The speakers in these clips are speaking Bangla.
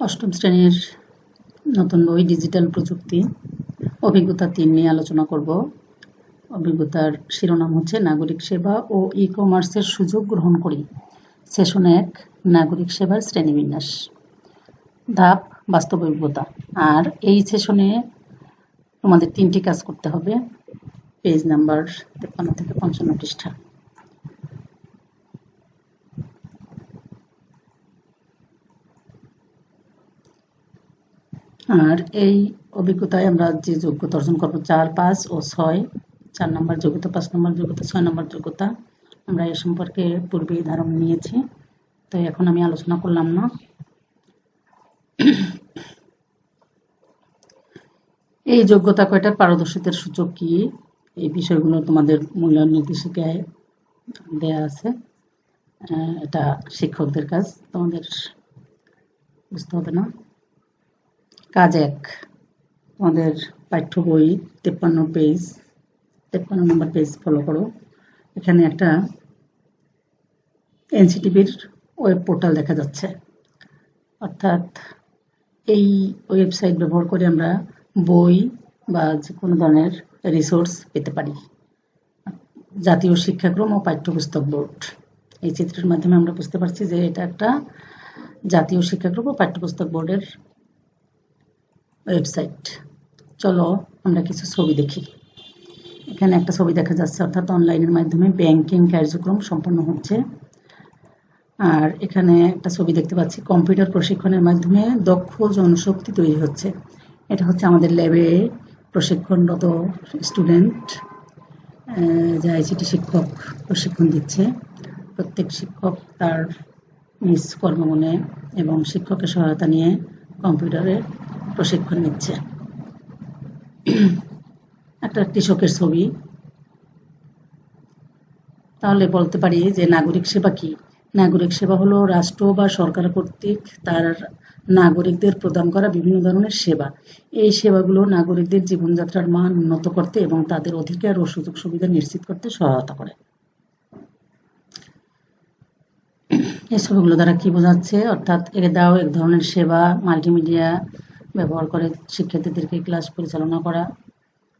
অষ্টম শ্রেণির নতুন বই ডিজিটাল প্রযুক্তি অভিজ্ঞতা তিন নিয়ে আলোচনা করব। অভিজ্ঞতার শিরোনাম হচ্ছে, নাগরিক সেবা ও ই কমার্সের সুযোগ গ্রহণ করি। সেশন এক, নাগরিক সেবার শ্রেণীবিন্যাস। ধাপ, বাস্তব অভিজ্ঞতা। আর এই সেশনে তোমাদের তিনটি কাজ করতে হবে। পেজ নাম্বার তেপ্পান্ন থেকে পঞ্চান্ন পৃষ্ঠা। আর এই অভিজ্ঞতায় আমরা যে যোগ্যতা অর্জন করব, চার, পাঁচ ও ছয়, চার নম্বর যোগ্যতা, পাঁচ নম্বর যোগ্যতা, ছয় নম্বর যোগ্যতা, আমরা এ সম্পর্কে পূর্বেই ধারণা নিয়েছি। তো এখন আমি আলোচনা করলাম না। এই যোগ্যতা কয়টার পারদর্শিতার সূচক কি? এই বিষয়গুলো তোমাদের মূল্যায়ন নির্দেশিকায় দেয়া আছে। এটা শিক্ষকদের কাজ। তোমাদের বুঝতে হবে না? কাজ এক। তোমাদের পাঠ্য বই তেপ্পান্ন পেজ তেপ্পান্ন নম্বর পেজ ফলো করো। এখানে একটা এনসিটিভির ওয়েব পোর্টাল দেখা যাচ্ছে। অর্থাৎ এই ওয়েবসাইট ব্যবহার করে আমরা বই বা যে কোনো ধরনের রিসোর্স পেতে পারি। জাতীয় শিক্ষাক্রম ও পাঠ্যপুস্তক বোর্ড। এই চিত্রের মাধ্যমে আমরা বুঝতে পারছি যে এটা একটা জাতীয় শিক্ষাক্রম ও পাঠ্যপুস্তক বোর্ডের ওয়েবসাইট চলো, আমরা কিছু ছবি দেখি। এখানে একটা ছবি দেখা যাচ্ছে, অর্থাৎ অনলাইনের মাধ্যমে ব্যাংকিং কার্যক্রম সম্পন্ন হচ্ছে। আর এখানে একটা ছবি দেখতে পাচ্ছি, কম্পিউটার প্রশিক্ষণের মাধ্যমে দক্ষ জনশক্তি তৈরি হচ্ছে। এটা হচ্ছে আমাদের ল্যাবে প্রশিক্ষণরত স্টুডেন্ট যা আইসিটি শিক্ষক প্রশিক্ষণ দিচ্ছে। প্রত্যেক শিক্ষক তার নিজ কর্মমনে এবং শিক্ষকের সহায়তা নিয়ে কম্পিউটারে প্রশিক্ষণ নিচ্ছে। একটা কৃষকের ছবি। তাহলে বলতে পারি যে নাগরিক সেবা কি? নাগরিক সেবা হলো রাষ্ট্র বা সরকার কর্তৃক তার নাগরিকদের প্রদান করা বিভিন্ন ধরনের সেবা। এই সেবাগুলো নাগরিকদের জীবনযাত্রার মান উন্নত করতে এবং তাদের অধিকার ও সুযোগ সুবিধা নিশ্চিত করতে সহায়তা করে। এই ছবিগুলো দ্বারা কি বোঝাচ্ছে? অর্থাৎ এর দাও, এক ধরনের সেবা, মাল্টিমিডিয়া ব্যবহার করে শিক্ষার্থীদেরকে ক্লাস পরিচালনা করা,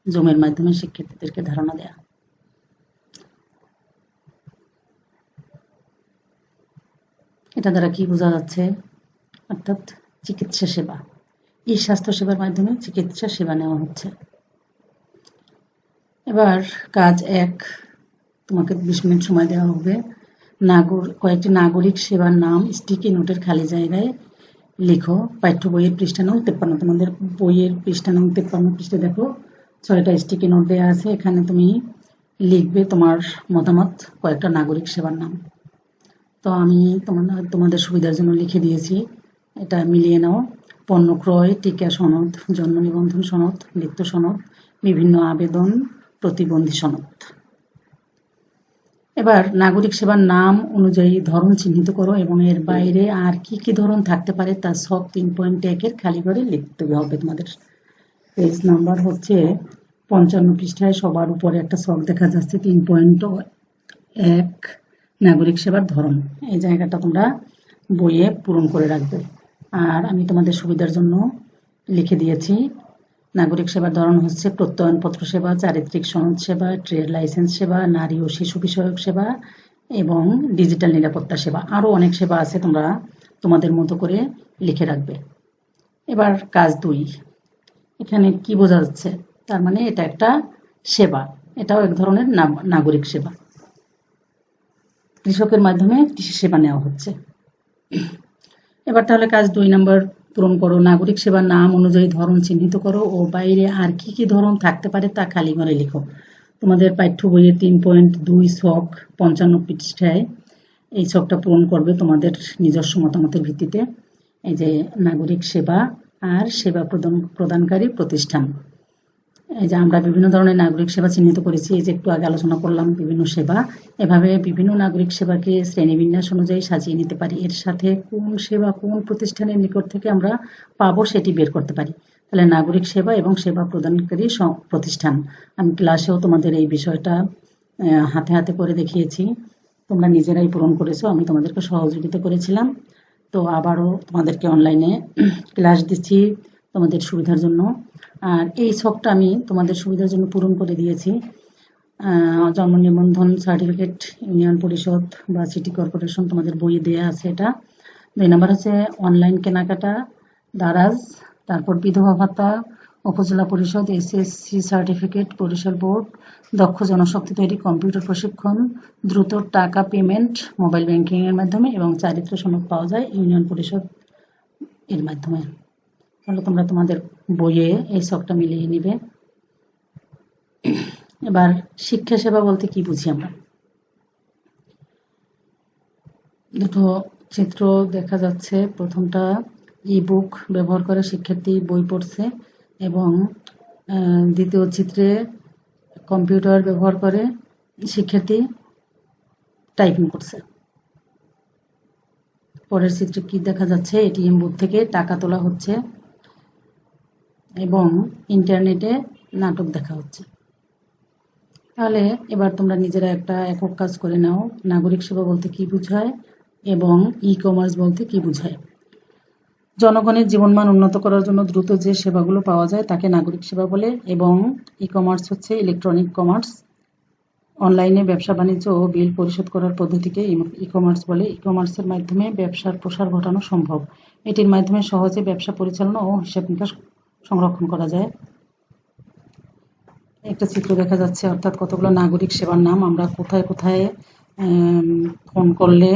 জুমের মাধ্যমে শিক্ষার্থীদেরকে ধারণা দেয়া। এটা দ্বারা কি বোঝা যাচ্ছে? অর্থাৎ চিকিৎসা সেবা। ই স্বাস্থ্য সেবার মাধ্যমে চিকিৎসা সেবা নেওয়া হচ্ছে। এবার কাজ এক, তোমাকে বিশ মিনিট সময় দেওয়া হবে। নাগর, কয়েকটি নাগরিক সেবার নাম স্টিকি নোটের খালি জায়গায় লিখো, পাঠ্য বইয়ের পৃষ্ঠা নং তেপ্পান্ন। তোমাদের বইয়ের পৃষ্ঠা নং তেপ্পান্ন পৃষ্ঠা দেখো। ছয়টা স্টিকি নোট দেওয়া আছে, এখানে তুমি লিখবে তোমার মতামত, কয়েকটা নাগরিক সেবার নাম। তো আমি তোমার, তোমাদের সুবিধার জন্য লিখে দিয়েছি। এটা মিলিয়ে নাও। পণ্য ক্রয়, টিকা সনদ, জন্ম নিবন্ধন সনদ মৃত্যু সনদ, বিভিন্ন আবেদন, প্রতিবন্ধী সনদ। এবার নাগরিক সেবার নাম অনুযায়ী ধরন চিহ্নিত করো এবং এর বাইরে আর কি কি ধরন থাকতে পারে তা সব তিন পয়েন্ট একের খালি করে লিখতে হবে তোমাদের। পেজ নাম্বার হচ্ছে পঞ্চান্ন পৃষ্ঠায় সবার উপরে একটা শখ দেখা যাচ্ছে তিন পয়েন্ট এক নাগরিক সেবার ধরন। এই জায়গাটা তোমরা বইয়ে পূরণ করে রাখবে। আর আমি তোমাদের সুবিধার জন্য লিখে দিয়েছি নাগরিক সেবার ধরন হচ্ছে প্রত্যয়নপত্র সেবা, চারিত্রিক সনদ সেবা, ট্রেড লাইসেন্স সেবা, নারী ও শিশু বিষয়ক সেবা এবং ডিজিটাল নিরাপত্তা সেবা। আরও অনেক সেবা আছে তোমরা তোমাদের মতো করে লিখে রাখবে। এবার কাজ দুই। এখানে কি বোঝা যাচ্ছে? তার মানে এটা একটা সেবা। এটাও এক ধরনের নাগরিক সেবা। কৃষকের মাধ্যমে কৃষি সেবা নেওয়া হচ্ছে। এবার তাহলে কাজ দুই, নম্বর পূরণ করো। নাগরিক সেবার নাম অনুযায়ী ধরন চিহ্নিত করো ও বাইরে আর কি কি ধরন থাকতে পারে তা খালি ঘরে লিখো। তোমাদের পাঠ্য বইয়ে তিন পয়েন্ট দুই ছক পঞ্চান্ন পৃষ্ঠায় এই ছকটা পূরণ করবে তোমাদের নিজস্ব মতামতের ভিত্তিতে। এই যে নাগরিক সেবা আর সেবা প্রদান প্রদানকারী প্রতিষ্ঠান। এই যে আমরা বিভিন্ন ধরনের নাগরিক সেবা চিহ্নিত করেছি, এই যে একটু আগে আলোচনা করলাম বিভিন্ন সেবা, এভাবে বিভিন্ন নাগরিক সেবাকে শ্রেণীবিন্যাস অনুযায়ী সাজিয়ে নিতে পারি। এর সাথে কোন সেবা কোন প্রতিষ্ঠানের নিকট থেকে আমরা পাবো সেটি বের করতে পারি। তাহলে নাগরিক সেবা এবং সেবা প্রদানকারী প্রতিষ্ঠান। আমি ক্লাসেও তোমাদের এই বিষয়টা হাতে হাতে করে দেখিয়েছি। তোমরা নিজেরাই পূরণ করেছ, আমি তোমাদেরকে সহযোগিতা করেছিলাম। তো আবারও তোমাদেরকে অনলাইনে ক্লাস দিচ্ছি তোমাদের সুবিধার জন্য। আর এই শখটা আমি তোমাদের সুবিধার জন্য পূরণ করে দিয়েছি। জন্ম নিবন্ধন সার্টিফিকেট, ইউনিয়ন পরিষদ বা সিটি কর্পোরেশন তোমাদের বইয়ে দেয়া আছে এটা। দুই নাম্বার হচ্ছে অনলাইন কেনাকাটা, দারাজ, তারপর বিধবা ভাতা, উপজেলা পরিষদ, এসএসসি সার্টিফিকেট পরিষদ বোর্ড, দক্ষ জনশক্তি তৈরি কম্পিউটার প্রশিক্ষণ, দ্রুত টাকা পেমেন্ট, মোবাইল ব্যাংকিং এর মাধ্যমে এবং চারিত্র সনদ পাওয়া যায় ইউনিয়ন পরিষদ এর মাধ্যমে। তাহলে তোমরা তোমাদের বইয়ে এই শখটা মিলিয়ে নিবে। এবার শিক্ষা সেবা বলতে কি বুঝি আমরা? দুটো চিত্র দেখা যাচ্ছে। প্রথমটা ই বুক ব্যবহার করে শিক্ষার্থী বই পড়ছে এবং দ্বিতীয় চিত্রে কম্পিউটার ব্যবহার করে শিক্ষার্থী টাইপিং করছে। পরের চিত্রে কি দেখা যাচ্ছে? এটিএম বুথ থেকে টাকা তোলা হচ্ছে। এবং ইন্টারনেটে নাটক দেখা হচ্ছে। তাহলে এবার তোমরা নিজেরা একটা একক কাজ করে নাও, নাগরিক সেবা বলতে কি বোঝায় এবং ই কমার্স বলতে কি বোঝায়। জনগণের জীবনমান উন্নত করার জন্য দ্রুত যে সেবাগুলো পাওয়া যায় তাকে নাগরিক সেবা বলে এবং ই কমার্স হচ্ছে ইলেকট্রনিক কমার্স অনলাইনে ব্যবসা বাণিজ্য ও বিল পরিশোধ করার পদ্ধতিকে ই কমার্স বলে। ই কমার্সের মাধ্যমে ব্যবসার প্রসার ঘটানো সম্ভব। এটির মাধ্যমে সহজে ব্যবসা পরিচালনা ও হিসাব নিকাশ সংরক্ষণ করা যায়। একটা চিত্র দেখা যাচ্ছে, অর্থাৎ কতগুলো নাগরিক সেবার নাম আমরা কোথায় কোথায় ফোন করলে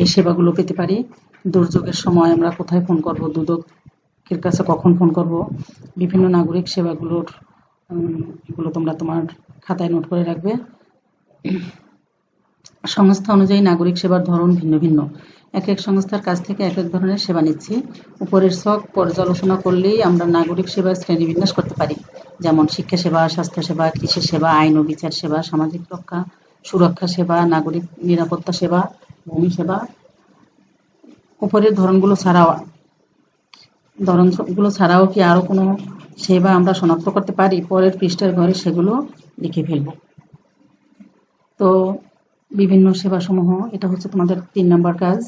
এই সেবাগুলো পেতে পারি। দুর্যোগের সময় আমরা কোথায় ফোন করব, দুদকের কাছে কখন ফোন করব, বিভিন্ন নাগরিক সেবাগুলোর এগুলো তোমরা তোমার খাতায় নোট করে রাখবে। সংস্থা অনুযায়ী নাগরিক সেবার ধরন ভিন্ন ভিন্ন। এক এক সংস্থার কাছ থেকে এক এক ধরনের সেবা নিচ্ছি। উপরের ছক পর্যালোচনা করলেই আমরা নাগরিক সেবার শ্রেণীবিন্যাস করতে পারি। যেমন শিক্ষা সেবা, স্বাস্থ্য সেবা, কৃষি সেবা, আইন ও বিচার সেবা, সামাজিক রক্ষা, সুরক্ষা সেবা, নাগরিক নিরাপত্তা সেবা, ভূমি সেবা। উপরের ধরনগুলো ছাড়াও ধরনগুলো ছাড়াও কি আরও কোনো সেবা আমরা শনাক্ত করতে পারি? পরের পৃষ্ঠার ঘরে সেগুলো লিখে ফেলব। তো বিভিন্ন সেবাসমূহ, এটা হচ্ছে তোমাদের তিন নাম্বার কাজ।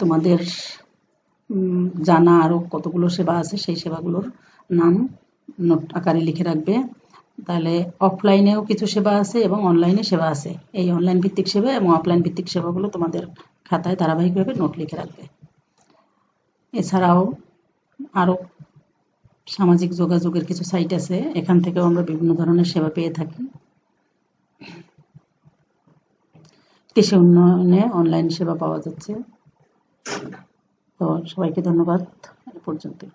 তোমাদের জানা আরও কতগুলো সেবা আছে, সেই সেবাগুলোর নাম নোট আকারে লিখে রাখবে। তাহলে অফলাইনেও কিছু সেবা আছে এবং অনলাইনে সেবা আছে। এই অনলাইন ভিত্তিক সেবা এবং অফলাইন ভিত্তিক সেবাগুলো তোমাদের খাতায় ধারাবাহিকভাবে নোট লিখে রাখবে। এছাড়াও আরও সামাজিক যোগাযোগের কিছু সাইট আছে, এখান থেকেও আমরা বিভিন্ন ধরনের সেবা পেয়ে থাকি। কৃষি উন্নয়নে অনলাইন সেবা পাওয়া যাচ্ছে। তো সবাইকে ধন্যবাদ এ পর্যন্তই।